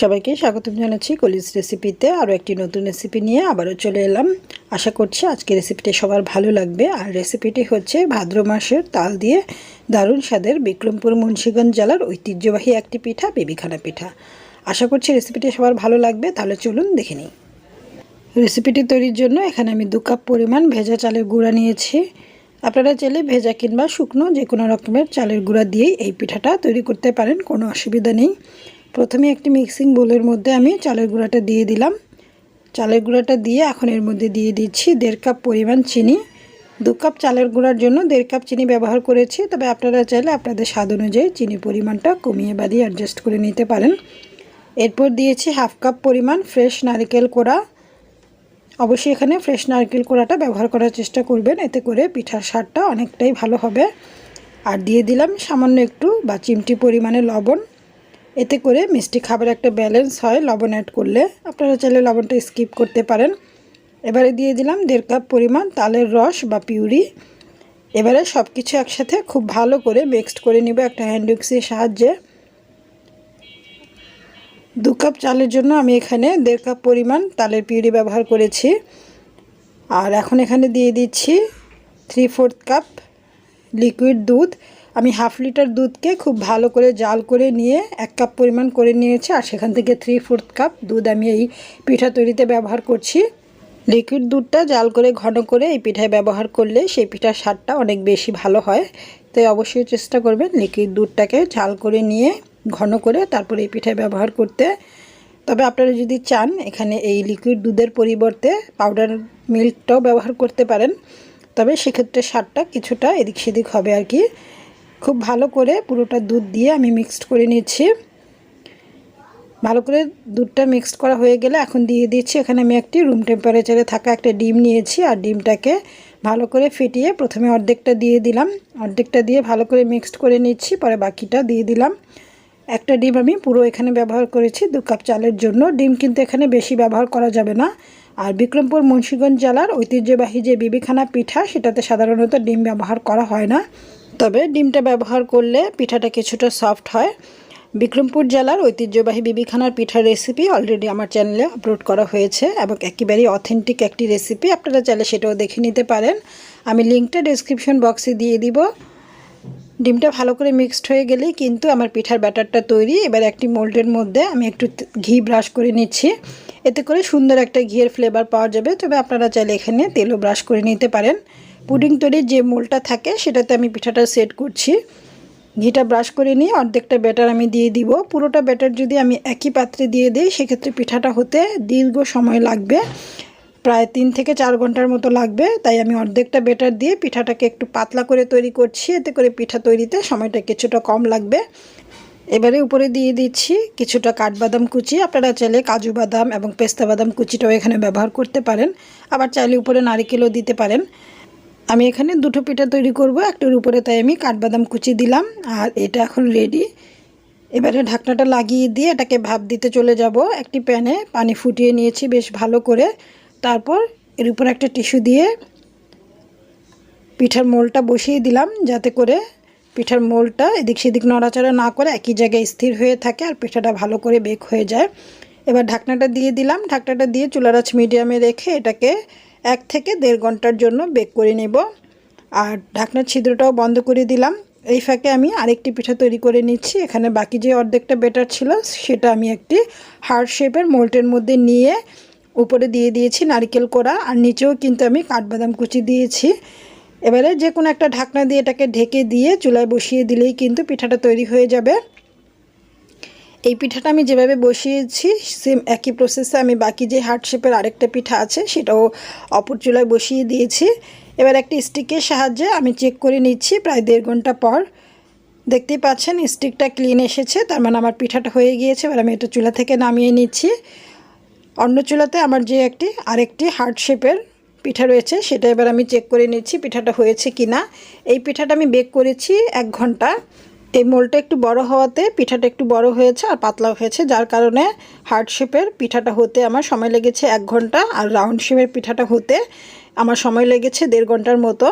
সবাইকে স্বাগতম জানাচ্ছি কলিজ রেসিপিতে। আরও একটি নতুন রেসিপি নিয়ে আবারও চলে এলাম। আশা করছি আজকে রেসিপিটি সবার ভালো লাগবে। আর রেসিপিটি হচ্ছে ভাদ্র মাসের তাল দিয়ে দারুণ স্বাদের বিক্রমপুর মুন্সীগঞ্জ জেলার ঐতিহ্যবাহী একটি পিঠা, বেবিখানা পিঠা। আশা করছি রেসিপিটি সবার ভালো লাগবে। তাহলে চলুন দেখে নিই। রেসিপিটি তৈরির জন্য এখানে আমি দু কাপ পরিমাণ ভেজা চালের গুঁড়া নিয়েছি। আপনারা চাইলে ভেজা কিংবা শুকনো যে কোনো রকমের চালের গুঁড়া দিয়েই এই পিঠাটা তৈরি করতে পারেন, কোনো অসুবিধা নেই। প্রথমে একটি মিক্সিং বোলের মধ্যে আমি চালের গুঁড়াটা দিয়ে দিলাম। চালের গুঁড়াটা দিয়ে এখন এর মধ্যে দিয়ে দিচ্ছি দেড় কাপ পরিমাণ চিনি। দু কাপ চালের গুঁড়ার জন্য দেড় কাপ চিনি ব্যবহার করেছি, তবে আপনারা চাইলে আপনাদের স্বাদ অনুযায়ী চিনি পরিমাণটা কমিয়ে বাড়িয়ে অ্যাডজাস্ট করে নিতে পারেন। এরপর দিয়েছি হাফ কাপ পরিমাণ ফ্রেশ নারকেল কোড়া। অবশ্যই এখানে ফ্রেশ নারকেল কোড়াটা ব্যবহার করার চেষ্টা করবেন, এতে করে পিঠার স্বাদটা অনেকটাই ভালো হবে। আর দিয়ে দিলাম সামান্য একটু বা চিমটি পরিমাণে লবণ। এতে করে মিষ্টি খাবার একটা ব্যালেন্স হয়, লবণ অ্যাড করলে। আপনারা চাইলে লবণটা স্কিপ করতে পারেন। এবারে দিয়ে দিলাম দেড় কাপ পরিমাণ তালের রস বা পিউরি। এবারে সব কিছু একসাথে খুব ভালো করে মিক্সড করে নিব একটা হ্যান্ড মিক্সির সাহায্যে। দু কাপ চালের জন্য আমি এখানে দেড় কাপ পরিমাণ তালের পিউরি ব্যবহার করেছি। আর এখন এখানে দিয়ে দিচ্ছি থ্রি ফোর্থ কাপ লিকুইড দুধ। আমি হাফ লিটার দুধকে খুব ভালো করে জাল করে নিয়ে এক কাপ পরিমাণ করে নিয়েছি আর সেখান থেকে থ্রি ফোর্থ কাপ দুধ আমি এই পিঠা তৈরিতে ব্যবহার করছি। লিকুইড দুধটা জাল করে ঘন করে এই পিঠায় ব্যবহার করলে সেই পিঠার স্বাদটা অনেক বেশি ভালো হয়। তাই অবশ্যই চেষ্টা করবেন লিকুইড দুধটাকে জাল করে নিয়ে ঘন করে তারপরে এই পিঠায় ব্যবহার করতে। তবে আপনারা যদি চান এখানে এই লিকুইড দুধের পরিবর্তে পাউডার মিল্কটাও ব্যবহার করতে পারেন। তবে সেক্ষেত্রে স্বাদটা কিছুটা এদিক সেদিক হবে আর কি। খুব ভালো করে পুরোটা দুধ দিয়ে আমি মিক্সড করে নিচ্ছি ভালো করে দুধটা মিক্সড করা হয়ে গেলে এখন দিয়ে দিচ্ছি, এখানে আমি একটি রুম টেম্পারেচারে থাকা একটা ডিম নিয়েছি আর ডিমটাকে ভালো করে ফেটিয়ে প্রথমে অর্ধেকটা দিয়ে দিলাম। অর্ধেকটা দিয়ে ভালো করে মিক্সড করে নিচ্ছি, পরে বাকিটা দিয়ে দিলাম। একটা ডিম আমি পুরো এখানে ব্যবহার করেছি, দু কাপ চালের জন্য। ডিম কিন্তু এখানে বেশি ব্যবহার করা যাবে না। আর বিক্রমপুর মুন্সীগঞ্জ জেলার ঐতিহ্যবাহী যে বিবিখানা পিঠা, সেটাতে সাধারণত ডিম ব্যবহার করা হয় না। তবে ডিমটা ব্যবহার করলে পিঠাটা কিছুটা সফট হয়। বিক্রমপুর জেলার ঐতিহ্যবাহী বিবিখানার পিঠার রেসিপি অলরেডি আমার চ্যানেলে আপলোড করা হয়েছে এবং একেবারেই অথেন্টিক একটি রেসিপি আপনারা চাইলে সেটাও দেখে নিতে পারেন। আমি লিঙ্কটা ডিসক্রিপশন বক্সে দিয়ে দিব। ডিমটা ভালো করে মিক্সড হয়ে গেলেই কিন্তু আমার পিঠার ব্যাটারটা তৈরি। এবার একটি মোল্ডের মধ্যে আমি একটু ঘি ব্রাশ করে নিচ্ছি। এতে করে সুন্দর একটা ঘিয়ের ফ্লেভার পাওয়া যাবে। তবে আপনারা চাইলে এখানে তেলও ব্রাশ করে নিতে পারেন। পুডিং তৈরির যে মোলটা থাকে, সেটাতে আমি পিঠাটা সেট করছি। ঘিটা ব্রাশ করে নিয়ে অর্ধেকটা ব্যাটার আমি দিয়ে দিব। পুরোটা ব্যাটার যদি আমি একই পাত্রে দিয়ে দিই, সেক্ষেত্রে পিঠাটা হতে দীর্ঘ সময় লাগবে। প্রায় তিন থেকে চার ঘণ্টার মতো লাগবে। তাই আমি অর্ধেকটা বেটার দিয়ে পিঠাটাকে একটু পাতলা করে তৈরি করছি। এতে করে পিঠা তৈরিতে সময়টা কিছুটা কম লাগবে। এবারে উপরে দিয়ে দিচ্ছি কিছুটা কাঠবাদাম কুচি। আপনারা চাইলে কাজু বাদাম এবং পেস্তা বাদাম কুচিটাও এখানে ব্যবহার করতে পারেন। আবার চাইলে উপরে নারিকেলও দিতে পারেন। আমি এখানে দুটো পিঠা তৈরি করব, একটার উপরে তাই আমি কাঠবাদাম কুচি দিলাম, আর এটা এখন রেডি এবারে ঢাকনাটা লাগিয়ে দিয়ে এটাকে ভাপ দিতে চলে যাব। একটি প্যানে পানি ফুটিয়ে নিয়েছি বেশ ভালো করে। তারপর এর উপর একটা টিস্যু দিয়ে পিঠার মোলটা বসিয়ে দিলাম, যাতে করে পিঠার মোলটা এদিক সেদিক নড়াচড়া না করে একই জায়গায় স্থির হয়ে থাকে আর পিঠাটা ভালো করে বেক হয়ে যায়। এবার ঢাকনাটা দিয়ে দিলাম। ঢাকনাটা দিয়ে চুলার আঁচ মিডিয়ামে রেখে এটাকে এক থেকে দেড় ঘণ্টার জন্য বেক করে নেব। আর ঢাকনার ছিদ্রটাও বন্ধ করে দিলাম। এই ফাঁকে আমি আরেকটি পিঠা তৈরি করে নিচ্ছি। এখানে বাকি যে অর্ধেকটা বেটার ছিল, সেটা আমি একটি হার্ড শেপের মোল্টের মধ্যে নিয়ে উপরে দিয়ে দিয়েছি নারকেল কোড়া। আর নিচেও কিন্তু আমি কাঠবাদাম কুচি দিয়েছি। এবারে যে কোনো একটা ঢাকনা দিয়ে এটাকে ঢেকে দিয়ে চুলায় বসিয়ে দিলেই কিন্তু পিঠাটা তৈরি হয়ে যাবে। এই পিঠাটা আমি যেভাবে বসিয়েছি সেম একই প্রসেসে আমি বাকি যে হার্ট শেপের আরেকটা পিঠা আছে, সেটাও অপর চুলায় বসিয়ে দিয়েছি। এবার একটি স্টিকের সাহায্যে আমি চেক করে নিচ্ছি প্রায় দেড় ঘণ্টা পর। দেখতেই পাচ্ছেন স্টিকটা ক্লিন এসেছে, তার মানে আমার পিঠাটা হয়ে গিয়েছে, এবার আমি এটা চুলা থেকে নামিয়ে নিচ্ছি। অন্য চুলাতে আমার যে একটি, আরেকটি হার্ট শেপের পিঠা রয়েছে, সেটা এবার আমি চেক করে নিচ্ছি পিঠাটা হয়েছে কি না এই পিঠাটা আমি বেক করেছি এক ঘণ্টা। এই মোলটা একটু বড় হওয়াতে পিঠাটা একটু বড় হয়েছে আর পাতলা হয়েছে, যার কারণে হার্ড শেপের পিঠাটা হতে আমার সময় লেগেছে এক ঘণ্টা আর রাউন্ড শেপের পিঠাটা হতে আমার সময় লেগেছে দেড় ঘণ্টার মতো।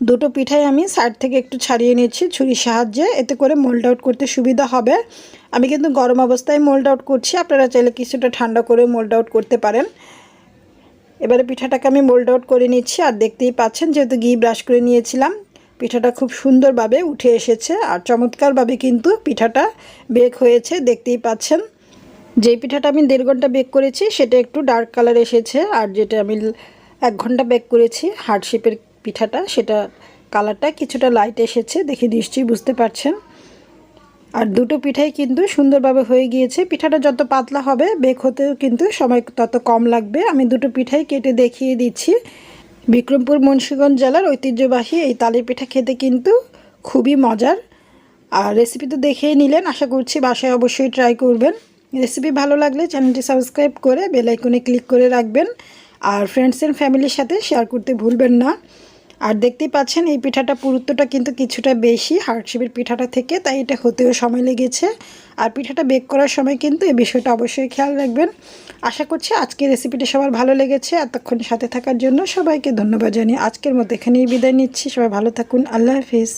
দুটো পিঠাই আমি সাইড থেকে একটু ছাড়িয়ে নিচ্ছি ছুরির সাহায্যে, এতে করে মোল্ড আউট করতে সুবিধা হবে। আমি কিন্তু গরম অবস্থায় মোল্ড আউট করছি, আপনারা চাইলে কিছুটা ঠান্ডা করে মোল্ড আউট করতে পারেন। এবারে পিঠাটাকে আমি মোল্ড আউট করে নিচ্ছি, আর দেখতেই পাচ্ছেন যেহেতু ঘি ব্রাশ করে নিয়েছিলাম পিঠাটা খুব সুন্দরভাবে উঠে এসেছে আর চমৎকারভাবে কিন্তু পিঠাটা বেক হয়েছে, দেখতেই পাচ্ছেন। যেই পিঠাটা আমি দেড় ঘণ্টা বেক করেছি, সেটা একটু ডার্ক কালার এসেছে আর যেটা আমি এক ঘণ্টা বেক করেছি হার্ড শেপের পিঠাটা, সেটা কালারটা কিছুটা লাইট এসেছে, দেখে নিশ্চয়ই বুঝতে পারছেন। আর দুটো পিঠাই কিন্তু সুন্দরভাবে হয়ে গিয়েছে। পিঠাটা যত পাতলা হবে, বেক হতেও কিন্তু সময় তত কম লাগবে। আমি দুটো পিঠাই কেটে দেখিয়ে দিচ্ছি। বিক্রমপুর মুন্সীগঞ্জ জেলার ঐতিহ্যবাহী এই তালের পিঠা খেতে কিন্তু খুবই মজার। আর রেসিপি তো দেখেই নিলেন, আশা করছি বাসায় অবশ্যই ট্রাই করবেন। রেসিপি ভালো লাগলে চ্যানেলটি সাবস্ক্রাইব করে বেলাইকনে ক্লিক করে রাখবেন। আর ফ্রেন্ডস অ্যান্ড ফ্যামিলির সাথে শেয়ার করতে ভুলবেন না। আর দেখতেই পাচ্ছেন, এই পিঠাটা পুরুত্বটা কিন্তু কিছুটা বেশি হার্ডশিপের পিঠাটা থেকে, তাই এটা হতেও সময় লেগেছে। আর পিঠাটা বেক করার সময় কিন্তু এই বিষয়টা অবশ্যই খেয়াল রাখবেন। আশা করছি আজকের রেসিপিটা সবার ভালো লেগেছে। এতক্ষণ সাথে থাকার জন্য সবাইকে ধন্যবাদ জানিয়ে আজকের মতো এখানেই বিদায় নিচ্ছি। সবাই ভালো থাকুন। আল্লাহ হাফিজ।